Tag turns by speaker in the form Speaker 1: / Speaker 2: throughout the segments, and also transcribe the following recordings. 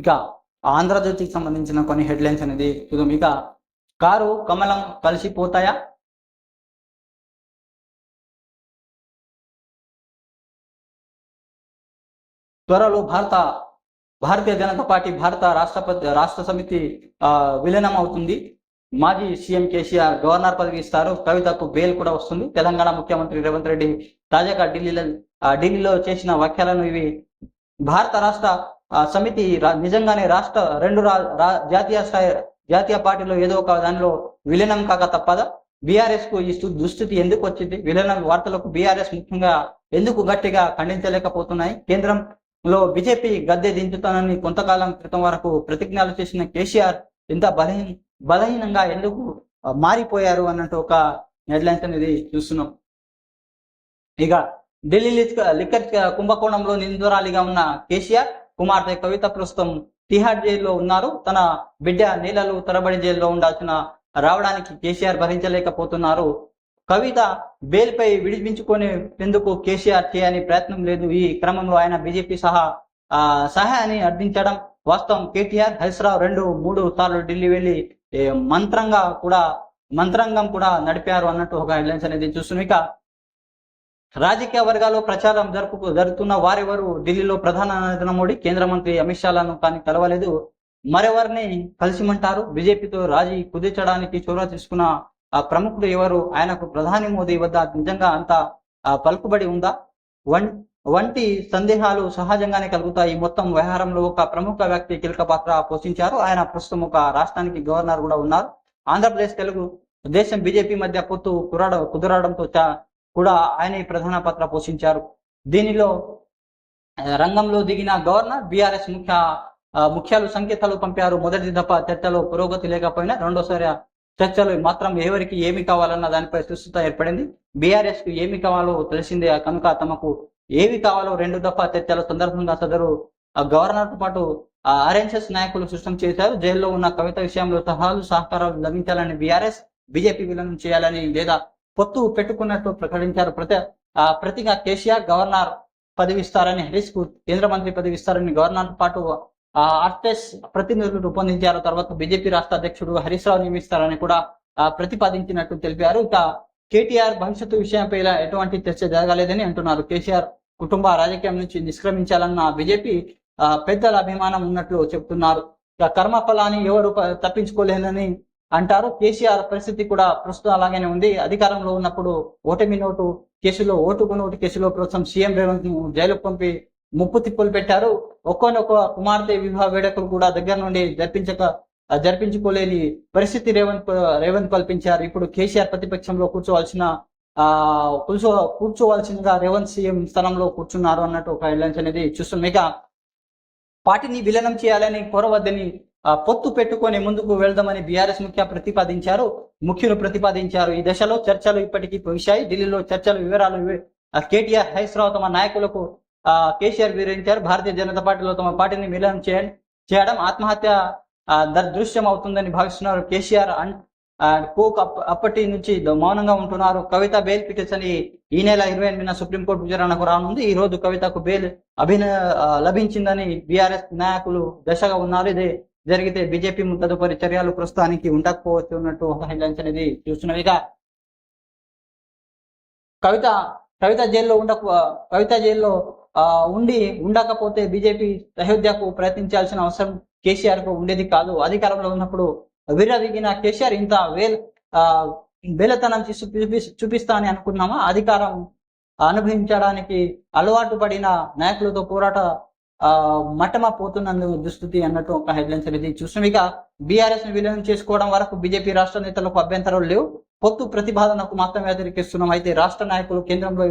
Speaker 1: ఇక ఆంధ్రజ్యోతికి సంబంధించిన కొన్ని హెడ్లైన్స్ అనేది చూద్దాం. ఇక కారు కమలం కలిసిపోతాయా? త్వరలో భారత భారతీయ జనతా పార్టీ భారత రాష్ట్రపతి రాష్ట్ర సమితి విలీనం అవుతుంది. మాజీ సీఎం కేసీఆర్ గవర్నర్ పదవి ఇస్తారు. కవితకు బెయిల్ కూడా వస్తుంది. తెలంగాణ ముఖ్యమంత్రి రేవంత్ రెడ్డి తాజాగా ఢిల్లీలో ఢిల్లీలో చేసిన వ్యాఖ్యలను ఇవి భారత రాష్ట్ర సమితి నిజంగానే రాష్ట్ర రెండు రా- జాతీయ స్థాయి జాతీయ పార్టీలో ఏదో ఒక దానిలో విలీనం కాక తప్పదా? బీఆర్ఎస్కు ఈ దుస్థితి ఎందుకు వచ్చింది? విలీనం వార్తలకు బీఆర్ఎస్ ముఖ్యంగా ఎందుకు గట్టిగా ఖండించలేకపోతున్నాయి? కేంద్రంలో బీజేపీ గద్దె దించుతానని కొంతకాలం క్రితం వరకు ప్రతిజ్ఞలు చేసిన కేసీఆర్ ఇంత బలహీన బలహీనంగా ఎందుకు మారిపోయారు అన్నట్టు ఒక హెడ్లైన్స్ అనేది చూస్తున్నాం. ఇక ఢిల్లీ లిక్కర్ కుంభకోణంలో నిందురాలిగా ఉన్న కేసీఆర్ కుమార్తె కవిత ప్రస్తుతం తిహార్ జైల్లో ఉన్నారు. తన బిడ్డ నీళ్ళలు తరబడి జైల్లో ఉండాల్సిన రావడానికి కేసీఆర్ భరించలేకపోతున్నారు. కవిత బెయిల్పై పై ఎందుకు కేసీఆర్ చేయని ప్రయత్నం లేదు. ఈ క్రమంలో ఆయన బీజేపీ సహా ఆ, సహాయాన్ని అర్థించడం వాస్తవం. కేటీఆర్ హరీశ్రావు రెండు మూడు సార్లు ఢిల్లీ వెళ్ళి మంత్రంగా కూడా మంత్రాంగం కూడా నడిపారు అన్నట్టు ఒక హెడ్లైన్స్ అనేది చూస్తున్నాం. ఇక రాజకీయ వర్గాల్లో ప్రచారం జరుపు జరుగుతున్న వారెవరు? ఢిల్లీలో ప్రధాన నరేంద్ర మోడీ కేంద్ర మంత్రి అమిత్ షాలను కానీ కలవలేదు. మరెవరిని కలిసిమంటారు? బీజేపీతో రాజీ కుదిర్చడానికి చొరవ తీసుకున్న ఆ ప్రముఖుడు ఎవరు? ఆయనకు ప్రధాని మోదీ వద్ద నిజంగా అంత పలుకుబడి ఉందా? వన్ వంటి సందేహాలు సహజంగానే కలుగుతాయి. మొత్తం వ్యవహారంలో ఒక ప్రముఖ వ్యక్తి కీలక పాత్ర పోషించారు. ఆయన ప్రస్తుతం ఒక రాష్ట్రానికి గవర్నర్ కూడా ఉన్నారు. ఆంధ్రప్రదేశ్ తెలుగు దేశం బీజేపీ మధ్య పొత్తు కురాడ కుదరడంతో చా- కూడా ఆయన ఈ ప్రధాన పాత్ర పోషించారు. దీనిలో రంగంలో దిగిన గవర్నర్ బీఆర్ఎస్ ముఖ్య ముఖ్యాలు సంకేతాలు పంపారు. మొదటి దఫా చర్చలో పురోగతి లేకపోయినా రెండోసారి చర్చలు మాత్రం ఎవరికి ఏమి కావాలన్న దానిపై సుస్థిత ఏర్పడింది. బీఆర్ఎస్కు ఏమి కావాలో తెలిసిందే కనుక తమకు ఏవి కావాలో రెండు దఫా చర్చల సందర్భంగా సదరు ఆ గవర్నర్తో పాటు ఆర్ఎన్ఎస్ నాయకులు స్పష్టం చేశారు. జైల్లో ఉన్న కవిత విషయంలో సహాలు సహకారాలు లభించాలని బీఆర్ఎస్ బీజేపీ విలీనం చేయాలని లేదా పొత్తు పెట్టుకున్నట్టు ప్రకటించారు. ప్రతి ఆ, ప్రతిగా కేసీఆర్ గవర్నర్ పదవిస్తారని హరీష్కు కేంద్ర మంత్రి పదవిస్తారని గవర్నర్తో పాటు ఆ, ప్రతినిధులు రూపొందించారు. తర్వాత బీజేపీ రాష్ట్ర అధ్యక్షుడు హరీష్ రావు నియమిస్తారని కూడా ప్రతిపాదించినట్టు తెలిపారు. ఇక కేటీఆర్ భవిష్యత్తు విషయంపై ఎటువంటి చర్చ జరగలేదని అంటున్నారు. కేసీఆర్ కుటుంబ రాజకీయం నుంచి నిష్క్రమించాలన్న బీజేపీ ఆ, పెద్దల అభిమానం ఉన్నట్లు చెప్తున్నారు. కర్మ కర్మఫలాన్ని ఎవరు తప్పించుకోలేదని అంటారు. కేసీఆర్ పరిస్థితి కూడా ప్రస్తుతం అలాగనే ఉంది. అధికారంలో ఉన్నప్పుడు ఓటమి నోటు కేసులో ఓటుకు నోటు కేసులో ప్రస్తుతం సీఎం రేవంత్ జైలు జైలుకు పంపి ముప్పు తిప్పులు పెట్టారు. ఒక్కొనొక్క కుమార్తె వివాహ వేడుకలు కూడా దగ్గర నుండి జరిపించక జరిపించుకోలేని పరిస్థితి రేవంత్ రేవంత్ కల్పించారు. ఇప్పుడు కేసీఆర్ ప్రతిపక్షంలో కూర్చోవాల్సిన ఆ కూర్చో కూర్చోవలసిందిగా రేవంత్ సీఎం స్థానంలో కూర్చున్నారు అన్నట్టు ఒక హెడ్లైన్స్ అనేది చూస్తున్నాం. ఇక పార్టీని విలీనం చేయాలని కోరవద్దని పొత్తు పెట్టుకొని ముందుకు వెళ్దామని బీఆర్ఎస్ ముఖ్య ప్రతిపాదించారు. ముఖ్యులు ప్రతిపాదించారు. ఈ దశలో చర్చలు ఇప్పటికీ పొగిశాయి ఢిల్లీలో చర్చలు వివరాలు కేటీఆర్ హరీష్ రావు తమ నాయకులకు కేసీఆర్ వివరించారు. భారతీయ జనతా పార్టీలో తమ పార్టీని మిలనం చేయండి చేయడం ఆత్మహత్య దృశ్యం అవుతుందని భావిస్తున్నారు. కేసీఆర్ అండ్ కోక్ అప్పటి నుంచి మౌనంగా ఉంటున్నారు. కవిత బెయిల్ పిటిషన్ ఈ ఈ నెల ఇరవై ఎనిమిదిన సుప్రీంకోర్టు విచారణకు రానుంది. ఈ రోజు కవితకు బెయిల్ అభిన లభించిందని బీఆర్ఎస్ నాయకులు దశగా ఉన్నారు. ఇది జరిగితే బీజేపీ తదుపరి చర్యలు ప్రస్తుతానికి ఉండకపోవచ్చు అన్నట్టు హెడ్లైన్స్ అనేది చూస్తున్నాం ఇక. కవిత కవిత జైల్లో ఉండక కవిత జైల్లో ఉండి ఉండకపోతే బీజేపీ సహోద్యకు ప్రయత్నించాల్సిన అవసరం కేసీఆర్కు ఉండేది కాదు. అధికారంలో ఉన్నప్పుడు విర్రవీగిన కేసీఆర్ ఇంత వేల్ వేలతనం చూపి- చూపిస్తా అని అనుకున్నామా? అధికారం అనుభవించడానికి అలవాటు పడిన నాయకులతో పోరాట ఆ మట్టమ పోతున్నందు దుస్థితి అన్నట్టు ఒక హెడ్లైన్స్ అనేది చూస్తున్నాం. ఇక బీఆర్ఎస్ని విలీనం చేసుకోవడం వరకు బీజేపీ రాష్ట్ర నేతలకు అభ్యంతరాలు లేవు. పొత్తు ప్రతిపాదనకు మాత్రం వ్యతిరేకిస్తున్నాం అయితే రాష్ట్ర నాయకులు కేంద్రంలో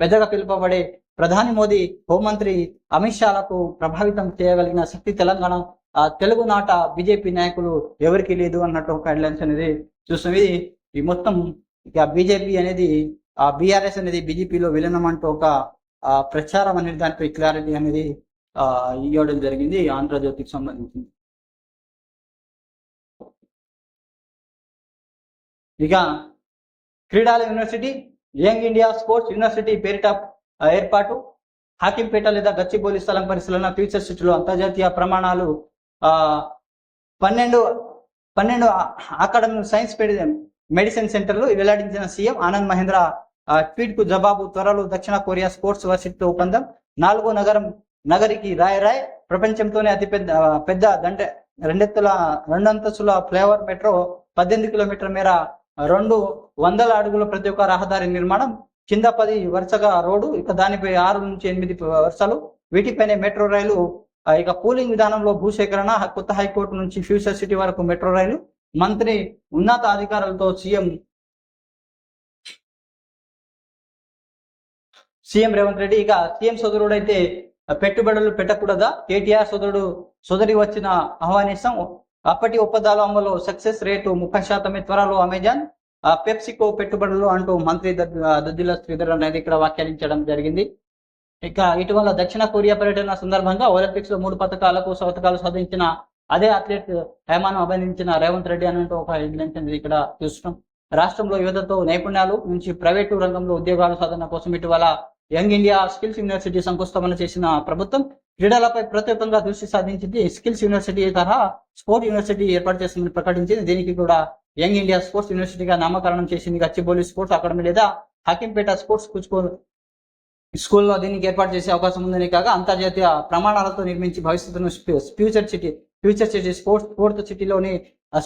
Speaker 1: పెద్దగా పిలుపబడే ప్రధాని మోదీ హోంమంత్రి అమిత్ షాలకు ప్రభావితం చేయగలిగిన శక్తి తెలంగాణ ఆ తెలుగు నాట బీజేపీ నాయకులు ఎవరికి లేదు అన్నట్టు ఒక హెడ్లైన్స్ అనేది చూస్తున్నాం. ఇది ఈ మొత్తం ఇక బీజేపీ అనేది ఆ బీఆర్ఎస్ అనేది బీజేపీలో విలీనం అంటూ ఒక ఆ ప్రచారం అనేది దానిపై క్లారిటీ అనేది ఇవ్వడం జరిగింది ఆంధ్రజ్యోతికి సంబంధించింది. ఇక క్రీడల university young India sports university పేరిట ఏర్పాటు. హాకింపేట లేదా గచ్చిబౌలి స్థలం పరిశీలన ఫ్యూచర్ సిటీలో అంతర్జాతీయ ప్రమాణాలు పన్నెండు పన్నెండు అకాడమిక్ సైన్స్ మెడిసిన్ సెంటర్లు వెల్లడించిన సీఎం ఆనంద్ మహేంద్ర ఆ, ట్వీట్కు జవాబు త్వరలో దక్షిణ కొరియా స్పోర్ట్స్ వర్సిటీతో ఒప్పందం. నాలుగో నగరం నగరికి రాయ్ రాయ్ ప్రపంచంతోనే అతి పెద్ద పెద్ద దండ రెండెత్తుల రెండంతస్తుల ఫ్లేవర్ మెట్రో పద్దెనిమిది కిలోమీటర్ల మేర రెండు వందల అడుగుల ప్రతి ఒక్క రహదారి నిర్మాణం కింద పది వరుసగా రోడ్డు ఇక దానిపై ఆరు నుంచి ఎనిమిది వరుసలు. వీటిపైనే మెట్రో రైలు ఇక కూలింగ్ విధానంలో భూసేకరణ కొత్త హైకోర్టు నుంచి ఫ్యూచర్ సిటీ వరకు మెట్రో రైలు. మంత్రి ఉన్నత అధికారులతో సీఎం సీఎం రేవంత్ రెడ్డి ఇక సీఎం సోదరుడు అయితే పెట్టుబడులు పెట్టకూడదా? కేటీఆర్ సోదరుడు సోదరి వచ్చిన ఆహ్వానిస్తాం. అప్పటి ఒప్పందాల అమలు సక్సెస్ రేటు ముప్పై శాతమే త్వరలో అమెజాన్. పెప్సికో పెట్టుబడులు అంటూ మంత్రి దద్దిల శ్రీధర్ అనేది ఇక్కడ వ్యాఖ్యానించడం జరిగింది. ఇక ఇటీవల దక్షిణ కొరియా పర్యటన సందర్భంగా ఒలింపిక్స్లో మూడు పథకాలకు పథకాలు సాధించిన అదే అథ్లెట్ హేమాను అభినందించిన రేవంత్ రెడ్డి అనంటూ ఒక హెడ్లైన్ ఇక్కడ చూస్తున్నాం. రాష్ట్రంలో యువతతో నైపుణ్యాలు నుంచి ప్రైవేటు రంగంలో ఉద్యోగాలు సాధన కోసం ఇటీవల యంగ్ ఇండియా స్కిల్స్ యూనివర్సిటీ సంకుస్థాపన చేసిన ప్రభుత్వం క్రీడలపై ప్రత్యేకంగా దృష్టి సాధించింది. స్కిల్స్ యూనివర్సిటీ తరహా స్పోర్ట్ యూనివర్సిటీ ఏర్పాటు చేస్తుందని ప్రకటించింది. దీనికి కూడా యంగ్ ఇండియా స్పోర్ట్స్ యూనివర్సిటీగా నామకరణం చేసింది. గచ్చిబౌలి స్పోర్ట్స్ అకాడమీ లేదా హాకింపేట స్పోర్ట్స్ స్కూల్ స్కూల్లో దీనికి ఏర్పాటు చేసే అవకాశం ఉందని కాక అంతర్జాతీయ ప్రమాణాలతో నిర్మించి భవిష్యత్తును future city future city sports sports సిటీలోని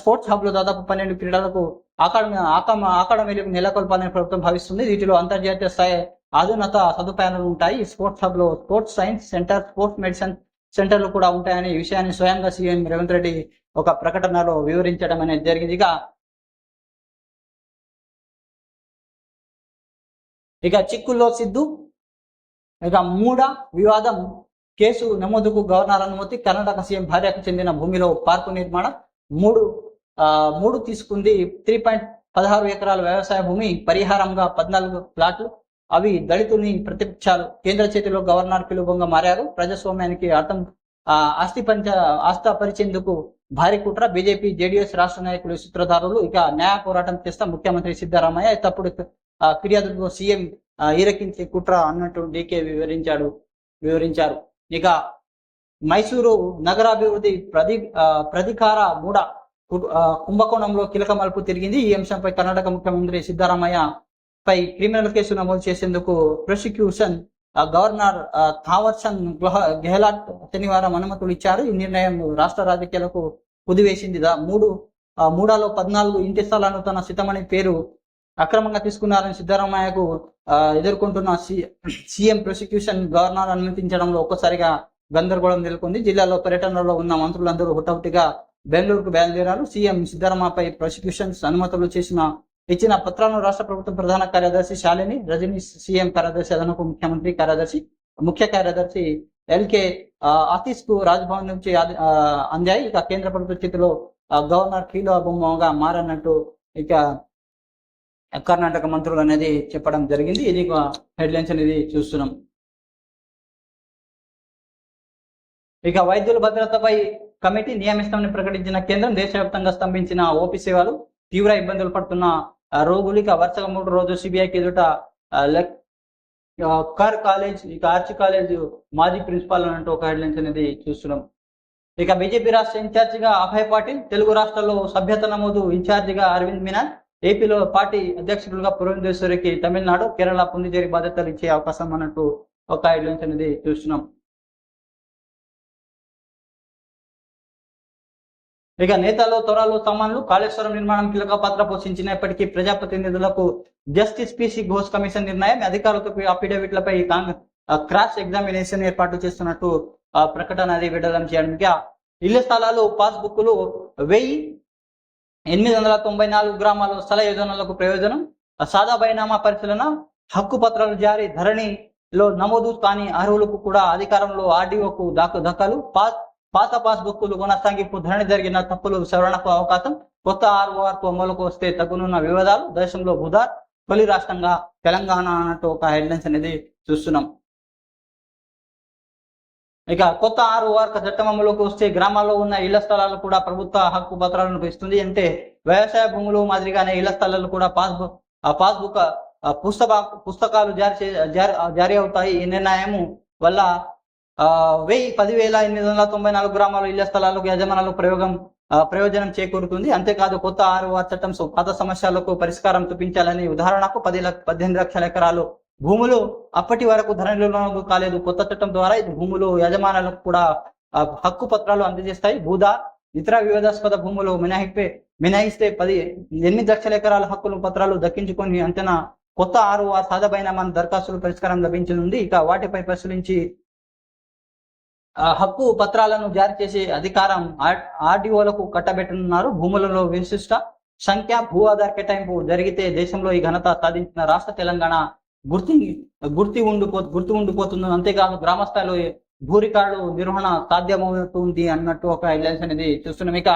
Speaker 1: స్పోర్ట్స్ హబ్లో దాదాపు పన్నెండు క్రీడలకు అకాడమీ అకాడమీలకు నెలకొల్పాలని ప్రభుత్వం భావిస్తుంది. వీటిలో అంతర్జాతీయ స్థాయి ఆధునత సదుపాయాలు ఉంటాయి. Sports హబ్లో sports science centre sports medicine సెంటర్లు కూడా ఉంటాయని ఈ విషయాన్ని స్వయంగా సీఎం రేవంత్ రెడ్డి ఒక ప్రకటనలో వివరించడం అనేది జరిగింది. ఇక ఇక చిక్కుల్లో సిద్ధు ఇక మూడ వివాదం కేసు నమోదుకు గవర్నర్ అనుమతి కర్ణాటక సీఎం భార్యకు చెందిన భూమిలో పార్కు నిర్మాణం మూడు మూడు తీసుకుంది త్రీ పాయింట్ పదహారు ఎకరాల వ్యవసాయ భూమి పరిహారంగా పద్నాలుగు ప్లాట్లు అవి దళితుల్ని ప్రతిపక్షాలు కేంద్ర చేతిలో గవర్నర్ పిలువంగా మారారు. ప్రజాస్వామ్యానికి అర్థం ఆ, ఆస్తి పంచ ఆస్థా పరిచేందుకు భారీ కుట్ర. బీజేపీ జేడీఎస్ రాష్ట్ర నాయకులు సూత్రధారులు ఇక న్యాయ పోరాటం చేస్తా ముఖ్యమంత్రి సిద్ధరామయ్య. తప్పుడు ఆ, ఫిర్యాదుతో సీఎం ఈరకించే కుట్ర అన్నట్టు డీకే వివరించాడు వివరించారు. ఇక మైసూరు నగరాభివృద్ధి ప్రతి ఆ, ప్రధికార మూడ కుంభకోణంలో కీలక మలుపు తిరిగింది. ఈ అంశంపై కర్ణాటక ముఖ్యమంత్రి సిద్ధరామయ్య పై క్రిమినల్ కేసు నమోదు చేసేందుకు ప్రాసిక్యూషన్ ఆ, గవర్నర్ ఆ, థావర్చంద్ గెహ్లాట్ శనివారం అనుమతులు ఇచ్చారు. ఈ నిర్ణయం రాష్ట్ర రాజకీయాలకు కుదివేసింది. మూడు మూడాలో పద్నాలుగు ఇంటి స్థలాలను తన సితమణి పేరు అక్రమంగా తీసుకున్నారని సిద్ధరామయ్యకు ఎదుర్కొంటున్న సి- సీఎం ప్రాసిక్యూషన్ గవర్నర్ అనుమతించడంలో ఒక్కసారిగా గందరగోళం నెలకొంది. జిల్లాలో పర్యటనలో ఉన్న మంత్రులందరూ హుటాహుటిగా బెంగళూరుకు బయలుదేరారు. సీఎం సిద్ధరామయ్యపై ప్రాసిక్యూషన్స్ అనుమతులు చేసిన ఇచ్చిన పత్రాలను రాష్ట్ర ప్రభుత్వం ప్రధాన కార్యదర్శి శాలిని రజనీ సీఎం కార్యదర్శి అదనపు ముఖ్యమంత్రి కార్యదర్శి ముఖ్య కార్యదర్శి ఎల్కే ఆఫీస్కు రాజ్భవన్ నుంచి అందాయి. ఇక కేంద్ర ప్రభుత్వ చేతిలో గవర్నర్ కీలో బొమ్మగా మారన్నట్టు ఇక కర్ణాటక మంత్రులు అనేది చెప్పడం జరిగింది. ఇది హెడ్లైన్స్ అనేది చూస్తున్నాం. ఇక వైద్యుల భద్రతపై కమిటీ నియమిస్తామని ప్రకటించిన కేంద్రం దేశవ్యాప్తంగా స్తంభించిన ఓపీ సేవలు తీవ్ర ఇబ్బందులు పడుతున్న ఆ, రోగులు వరుసగా మూడు రోజులు సిబిఐకి ఎదుట కార్ కాలేజ్ ఇక ఆర్చి కాలేజ్ మాజీ ప్రిన్సిపాల్ అన్నట్టు ఒక హెడ్లైన్స్ అనేది చూస్తున్నాం. ఇక బీజేపీ రాష్ట్ర ఇన్ఛార్జిగా అభయ్ పాటిల్ తెలుగు రాష్ట్రాల్లో సభ్యత నమోదు ఇన్ఛార్జిగా అరవింద్ మీనన్ ఏపీలో పార్టీ అధ్యక్షులుగా పురంధేశ్వరికి తమిళనాడు కేరళ పుందిచేరి బాధ్యతలు ఇచ్చే అవకాశం అన్నట్టు ఒక హెడ్లైన్స్ అనేది చూస్తున్నాం. ఇక నేతలు త్వరలో సమాన్లు కాళేశ్వరం నిర్మాణం కీలక పాత్ర పోషించినప్పటికీ ప్రజాప్రతినిధులకు జస్టిస్ పిసి ఘోష్ కమిషన్ నిర్ణయం అధికారులతో అఫిడవిట్లపై క్రాస్ ఎగ్జామినేషన్ ఏర్పాటు చేస్తున్నట్టు ప్రకటన అది విడుదల చేయడం. ఇళ్ళ స్థలాలు పాస్ బుక్లు వెయ్యి ఎనిమిది వందల తొంభై నాలుగు గ్రామాల స్థల యోజనలకు ప్రయోజనం సాదా బైనామా పరిశీలన హక్కు పత్రాలు జారీ ధరణిలో నమోదు కాని అర్హులకు కూడా అధికారంలో ఆర్డీఓకు దాఖ దఖలు పాస్ పాత పాస్ బుక్కులు కొనసాగింపు ధరణి జరిగిన తప్పులు సవరణకు అవకాశం కొత్త ఆర్ఓఆర్ అమలుకు వస్తే తగునున్న వివాదాలు దేశంలో బుధార్ తొలి రాష్ట్రంగా తెలంగాణ అన్నట్టు ఒక హెడ్లైన్స్ అనేది చూస్తున్నాం. ఇక కొత్త ఆర్ఓఆర్ చట్టం అమలుకు వస్తే గ్రామాల్లో ఉన్న ఇళ్ళ స్థలాలు కూడా ప్రభుత్వ హక్కు పత్రాలను ఇస్తుంది అంటే వ్యవసాయ భూములు మాదిరిగానే ఇళ్ళ స్థలాలు కూడా పాస్బుక్ పాస్బుక్ పుస్తక పుస్తకాలు జారీ జారీ అవుతాయి. ఈ నిర్ణయం వల్ల వెయ్యి పదివేల ఎనిమిది వందల తొంభై నాలుగు గ్రామాల ఇళ్ళ స్థలాలకు యజమానులకు ప్రయోగం ప్రయోజనం చేకూరుతుంది. అంతేకాదు కొత్త ఆరు చట్టం పాత సమస్యలకు పరిష్కారం చూపించాలని ఉదాహరణకు పది లక్ష పద్దెనిమిది లక్షల ఎకరాలు భూములు అప్పటి వరకు ధరణిలో కాలేదు. కొత్త చట్టం ద్వారా ఇది భూములు యజమానులకు కూడా హక్కు పత్రాలు అందజేస్తాయి. భూదా ఇతర వివాదాస్పద భూములు మినహాయిపే మినహాయిస్తే పది ఎనిమిది లక్షల ఎకరాల హక్కులు పత్రాలు దక్కించుకొని అంతేనా కొత్త ఆరు సాధమైన మన దరఖాస్తులు పరిష్కారం లభించనుంది. ఇక వాటిపై పరిశీలించి హక్కు పత్రాలను జారీ చేసే అధికారం ఆర్డీఓలకు కట్టబెట్టనున్నారు. భూములలో విశిష్ట సంఖ్య భూ ఆధార్ కేటాయింపు జరిగితే దేశంలో ఈ ఘనత సాధించిన రాష్ట్ర తెలంగాణ గుర్తి గుర్తి ఉండిపో గుర్తు ఉండిపోతుంది. అంతేకాదు గ్రామ స్థాయిలో భూ రికార్డు నిర్వహణ సాధ్యమవుతుంది అన్నట్టు ఒక హెడ్లైన్స్ అనేది చూస్తున్నాం. ఇక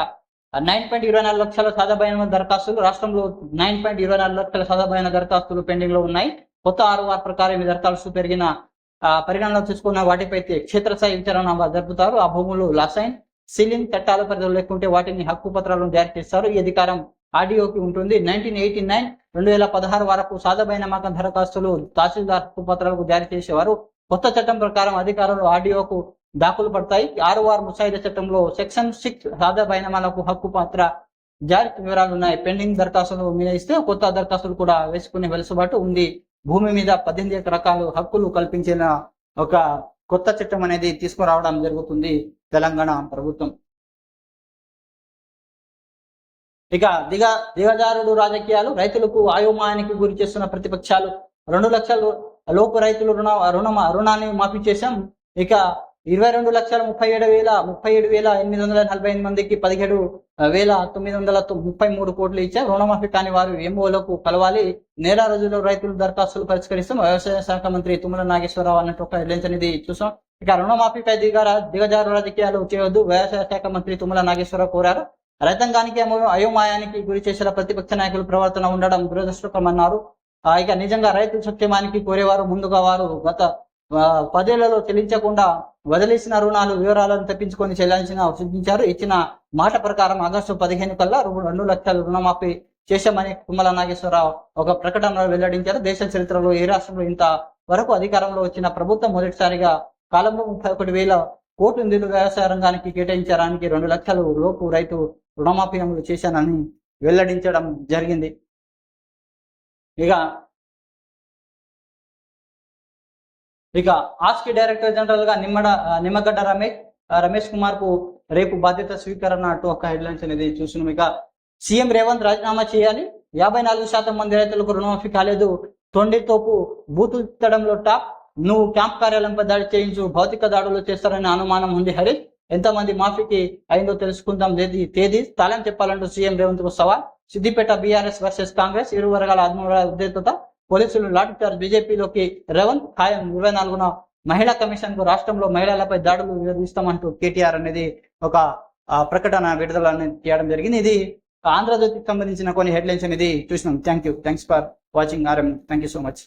Speaker 1: నైన్ పాయింట్ ఇరవై నాలుగు లక్షల సాధామైన దరఖాస్తులు రాష్ట్రంలో నైన్ పాయింట్ ఇరవై నాలుగు లక్షల సాధామైన దరఖాస్తులు పెండింగ్లో ఉన్నాయి. కొత్త ఆరు ప్రకారం ఈ దరఖాస్తు పెరిగిన ఆ, పరిగణనలో తీసుకున్న వాటిపై క్షేత్రస్థాయి విచారణ జరుపుతారు. ఆ భూములు లసైన్ సీలింగ్ చట్టాల పరిధిలో లేకుంటే వాటిని హక్కు పత్రాలను జారీ చేస్తారు. ఈ అధికారం ఆర్డీఓకి ఉంటుంది. నైన్టీన్ ఎయిటీ నైన్ రెండు వేల పదహారు వరకు సాధమైన మాకం దరఖాస్తులు తహసీల్దార్ హక్కు పత్రాలకు జారీ చేసేవారు. కొత్త చట్టం ప్రకారం అధికారులు ఆర్డీఓకు దాఖలు పడతాయి. ఆరు వారు ముసాయిదా చట్టంలో సెక్షన్ సిక్స్ సాదా బైనమాలకు హక్కు పత్ర జారీ వివరాలు ఉన్నాయి. పెండింగ్ దరఖాస్తులు మినహాయిస్తే కొత్త దరఖాస్తులు కూడా వేసుకునే వెలుసుబాటు ఉంది. భూమి మీద పద్దెనిమిది రకాల హక్కులు కల్పించిన ఒక కొత్త చట్టం అనేది తీసుకురావడం జరుగుతుంది తెలంగాణ ప్రభుత్వం. ఇక దిగ దిగజారుడు రాజకీయాలు రైతులకు ఆయోమాయానికి గురి చేస్తున్న ప్రతిపక్షాలు. రెండు లక్షలు లోపు రైతులు రుణ రుణ రుణాన్ని మాఫీ చేశాం. ఇక ఇరవై రెండు లక్షల ముప్పై ఏడు వేల ముప్పై ఏడు వేల ఎనిమిది వందల నలభై ఎనిమిది మందికి పదిహేడు వేల తొమ్మిది వందల ముప్పై మూడు కోట్లు ఇచ్చే రుణమాఫీ కాని వారు ఎంఓలకు కలవాలి నేల రోజుల్లో రైతులు దరఖాస్తులు పరిష్కరిస్తాం వ్యవసాయ శాఖ మంత్రి తుమ్మల నాగేశ్వరరావు అన్నట్టు ఒక హెడ్లైన్స్ అనేది చూసాం ఇక రుణమాఫీపై దిగ దిగజారు రాజకీయాలు చేయవద్దు వ్యవసాయ శాఖ మంత్రి తుమ్మల నాగేశ్వరరావు కోరారు రైతాంగానికి అయోమాయానికి గురి చేసిన ప్రతిపక్ష నాయకుల ప్రవర్తన ఉండడం దురదృష్టకమన్నారు ఇక నిజంగా రైతు సంక్షేమానికి కోరేవారు ముందుగా వారు గత పదేళ్ళలో చెల్లించకుండా వదిలేసిన రుణాలు వివరాలను తప్పించుకొని చెల్లించిన సూచించారు. ఇచ్చిన మాట ప్రకారం ఆగస్టు పదిహేను కల్లా రెండు లక్షల రుణమాఫీ చేశామని కుమ్మల నాగేశ్వరరావు ఒక ప్రకటనలో వెల్లడించారు. దేశ చరిత్రలో ఏ రాష్ట్రంలో ఇంత వరకు అధికారంలో వచ్చిన ప్రభుత్వం మొదటిసారిగా కాలంలో ముప్పై ఒకటి వేల కోట్ల నిధులు వ్యవసాయ రంగానికి కేటాయించడానికి రెండు లక్షల లోపు రైతు రుణమాఫీ అమలు చేశానని వెల్లడించడం జరిగింది. ఇక ఇక ఆస్కి డైరెక్టర్ జనరల్గా నిమ్మడ నిమ్మగడ్డ రమేష్ రమేష్ కుమార్కు రేపు బాధ్యత స్వీకరణ అంటూ ఒక హెడ్లైన్స్ అనేది చూస్తున్నాం. ఇక సీఎం రేవంత్ రాజీనామా చేయాలి. యాభై నాలుగు శాతం మంది రైతులకు రుణమాఫీ కాలేదు. తొండితోపు బూతు తిట్టడంలో టాప్. నువ్వు క్యాంప్ కార్యాలయంపై దాడి చేయించు భౌతిక దాడులు చేస్తారనే అనుమానం ఉంది హరీష్. ఎంతమంది మాఫీకి అయిందో తెలుసుకుందాం తేదీ తేదీ. స్థలం చెప్పాలంటూ సీఎం రేవంత్కు సవాల్. సిద్దిపేట బీఆర్ఎస్ వర్సెస్ కాంగ్రెస్ ఇరు వర్గాల ఆత్మ ఉద్రిక్తత పోలీసులు లాఠీ చార్జ్ బీజేపీలోకి రేవంత్ ఖాయం ఇరవై నాలుగున మహిళా కమిషన్కు రాష్ట్రంలో మహిళలపై దాడులు నిర్వహిస్తామంటూ కేటీఆర్ అనేది ఒక ప్రకటన విడుదల చేయడం జరిగింది. ఇది ఆంధ్రజ్యోతికి సంబంధించిన కొన్ని హెడ్లైన్స్ అనేది చూసినాం. Thank you. Thanks for watching RM. Thank you so much.